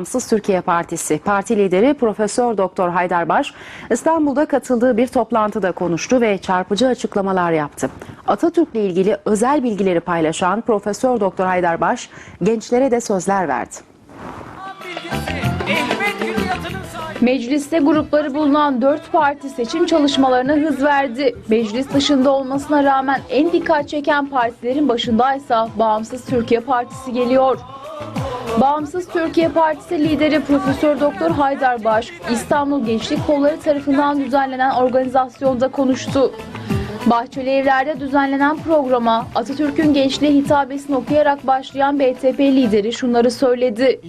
Bağımsız Türkiye Partisi Parti lideri Profesör Doktor Haydar Baş İstanbul'da katıldığı bir toplantıda konuştu ve çarpıcı açıklamalar yaptı. Atatürk'le ilgili özel bilgileri paylaşan Profesör Doktor Haydar Baş gençlere de sözler verdi. Mecliste grupları bulunan dört parti seçim çalışmalarına hız verdi. Meclis dışında olmasına rağmen en dikkat çeken partilerin başındaysa Bağımsız Türkiye Partisi geliyor. Bağımsız Türkiye Partisi lideri Profesör Doktor Haydar Baş, İstanbul Gençlik Kolları tarafından düzenlenen organizasyonda konuştu. Bahçeli Evler'de düzenlenen programa Atatürk'ün gençliğe hitabesini okuyarak başlayan BTP lideri şunları söyledi.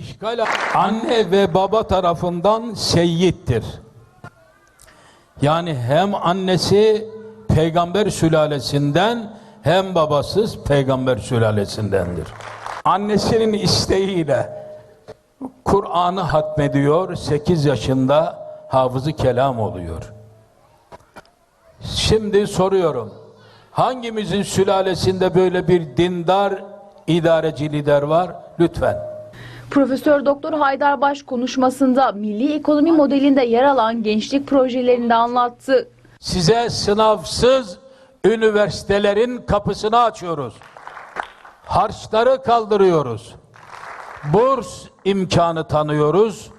Anne ve baba tarafından seyyittir. Yani hem annesi peygamber sülalesinden hem babasız peygamber sülalesindendir. Annesinin isteğiyle Kur'an'ı hatmediyor, 8 yaşında hafızı kelam oluyor. Şimdi soruyorum, hangimizin sülalesinde böyle bir dindar idareci lider var? Lütfen. Profesör Doktor Haydar Baş konuşmasında milli ekonomi modelinde yer alan gençlik projelerini de anlattı. Size sınavsız üniversitelerin kapısını açıyoruz. Harçları kaldırıyoruz. Burs imkanı tanıyoruz.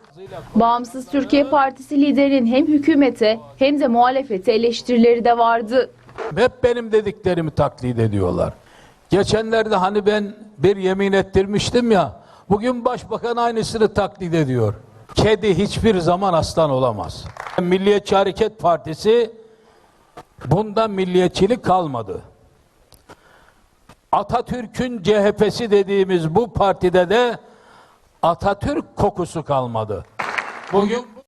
Bağımsız Türkiye Partisi liderinin hem hükümete hem de muhalefete eleştirileri de vardı. Hep benim dediklerimi taklit ediyorlar. Geçenlerde hani ben bir yemin ettirmiştim ya, bugün başbakan aynısını taklit ediyor. Kedi hiçbir zaman aslan olamaz. Milliyetçi Hareket Partisi bunda milliyetçilik kalmadı. Atatürk'ün CHP'si dediğimiz bu partide de Atatürk kokusu kalmadı. Bugün